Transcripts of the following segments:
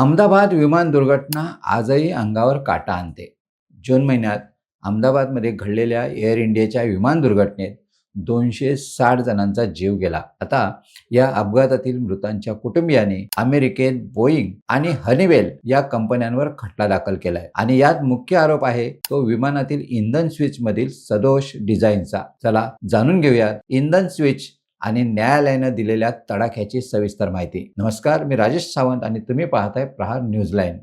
अहमदाबाद विमान दुर्घटना आजही अंगावर काटा आणते. जून महिन्यात अहमदाबादमध्ये घडलेल्या एअर इंडियाच्या विमान दुर्घटनेत दोनशे साठ जणांचा जीव गेला. आता या अपघातातील मृतांच्या कुटुंबियांनी अमेरिकेत बोईंग आणि हनीवेल या कंपन्यांवर खटला दाखल केलाय. आणि यात मुख्य आरोप आहे तो विमानातील इंधन स्विच मधील सदोष डिझाईनचा. चला जाणून घेऊयात इंधन स्विच आणि न्यायालयानं दिलेल्या तडाख्याची सविस्तर माहिती. नमस्कार मी राजेश सावंत आणि तुम्ही पाहताय प्रहार न्यूजलाईन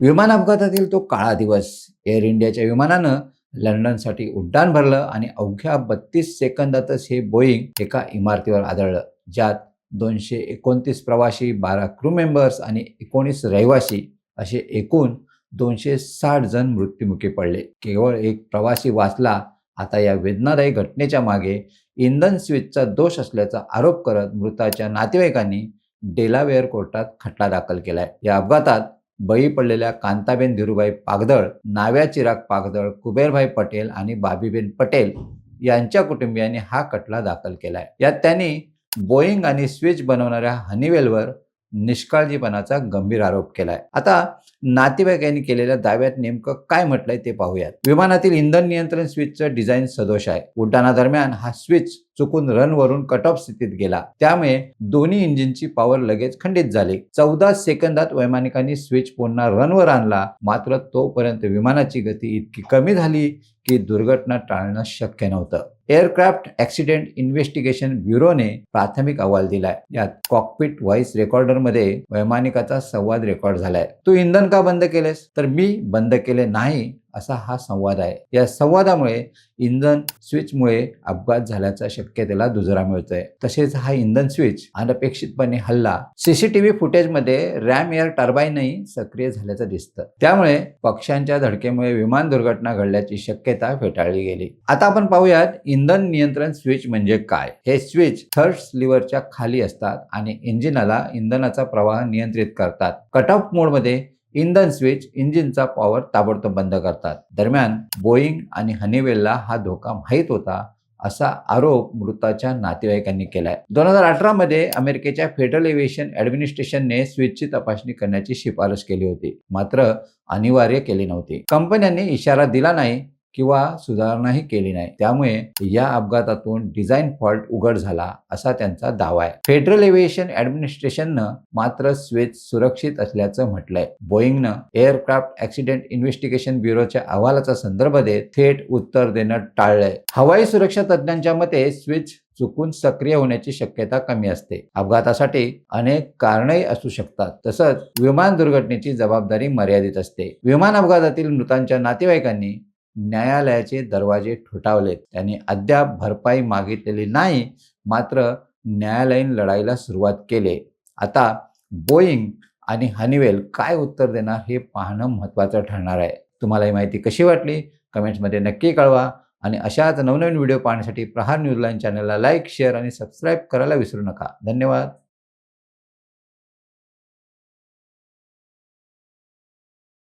विमान अपघातातील तो काळा दिवस. एअर इंडियाच्या विमानानं लंडनसाठी उड्डाण भरलं आणि अवघ्या बत्तीस सेकंदातच हे बोईंग एका इमारतीवर आदळलं. ज्यात दोनशे एकोणतीस प्रवासी बारा क्रू मेंबर्स आणि एकोणीस रहिवासी असे एकूण दोनशे साठ जण मृत्युमुखी पडले. केवळ एक प्रवासी वाचला आता या वेदनादायी घटनेच्या मागे इंधन स्विचचा दोष असल्याचा आरोप करत मृताच्या नातेवाईकांनी डेलावेअर कोर्टात खटला दाखल केलाय. या अपघातात बळी पडलेल्या कांताबेन धीरूभाई पागदळ नाव्या चिराग पागदळ कुबेरभाई पटेल आणि बाबीबेन पटेल यांच्या कुटुंबियांनी हा खटला दाखल केलाय. यात त्यांनी बोईंग आणि स्विच बनवणाऱ्या हनीवेलवर निष्काळजीपणाचा गंभीर आरोप केलाय. आता नातेवाईकांनी केलेल्या दाव्यात नेमकं काय म्हटलंय ते पाहूयात. विमानातील इंधन नियंत्रण स्विचचं डिझाईन सदोष आहे. उड्डाणादरम्यान हा स्विच चुकून रनवरून कट ऑफ स्थितीत गेला. त्यामुळे दोन्ही इंजिनची पॉवर लगेच खंडित झाली. चौदा सेकंदात वैमानिकांनी स्विच पुन्हा रनवर आणला. मात्र तोपर्यंत विमानाची गती इतकी कमी झाली की दुर्घटना टाळणं शक्य नव्हतं. एअरक्राफ्ट ऍक्सिडेंट इन्व्हेस्टिगेशन ब्युरोने प्राथमिक अहवाल दिलाय. यात कॉकपिट व्हॉइस रेकॉर्डरमध्ये वैमानिकाचा संवाद रेकॉर्ड झालाय. तू इंधन का बंद केलेस तर मी बंद केले नाही. असा हा संवाद आहे. या संवादामुळे इंधन स्विचमुळे अपघात झाल्याचा शक्यतेला दुजरा मिळतोय. तसेच हा इंधन स्विच अनपेक्षितपणे हल्ला सीसीटीव्ही फुटेजमध्ये रॅम एअर टर्बाईनही सक्रिय झाल्याचं दिसतं. त्यामुळे पक्ष्यांच्या धडकेमुळे विमान दुर्घटना घडल्याची शक्यता फेटाळली गेली. आता आपण पाहूयात इंधन नियंत्रण स्विच म्हणजे काय? हे स्विच थर्ड लिव्हरच्या खाली असतात आणि इंजिनाला इंधनाचा प्रवाह नियंत्रित करतात. कट ऑफ मोडमध्ये इंधन स्विच इंजिनचा पॉवर ताबडतोब बंद करतात. दरम्यान बोईंग आणि हनीवेलला हा धोका माहीत होता असा आरोप मृताच्या नातेवाईकांनी केलाय. दोन हजार अठरा मध्ये अमेरिकेच्या फेडरल एव्हिएशन ऍडमिनिस्ट्रेशनने स्विचची तपासणी करण्याची शिफारस केली होती. मात्र अनिवार्य केली नव्हती. कंपन्यांनी इशारा दिला नाही किंवा सुधारणाही केली नाही. त्यामुळे या अपघातातून डिझाईन फॉल्ट उघड झाला असा त्यांचा दावा आहे. फेडरल एव्हिएशन ऍडमिनिस्ट्रेशननं मात्र स्विच सुरक्षित असल्याचं म्हटलंय. बोईंगनं एअरक्राफ्ट ऍक्सिडेंट इन्व्हेस्टिगेशन ब्युरोच्या अहवालाचा संदर्भ देत थेट उत्तर देणं टाळलंय. हवाई सुरक्षा तज्ज्ञांच्या मते स्विच चुकून सक्रिय होण्याची शक्यता कमी असते. अपघातासाठी अनेक कारणही असू शकतात. तसंच विमान दुर्घटनेची जबाबदारी मर्यादित असते. विमान अपघातातील मृतांच्या नातेवाईकांनी न्यायालयाचे दरवाजे ठोठावलेत. त्यांनी अद्याप भरपाई मागितलेली नाही मात्र न्यायालयीन लढाईला सुरुवात केली. आता बोईंग आणि हनीवेल काय उत्तर देणार हे पाहणं महत्त्वाचं ठरणार आहे. तुम्हाला ही माहिती कशी वाटली? कमेंट्समध्ये नक्की कळवा. आणि अशाच नवनवीन व्हिडिओ पाहण्यासाठी प्रहार न्यूजलाईन चॅनलला लाईक शेअर आणि सबस्क्राईब करायला विसरू नका. धन्यवाद.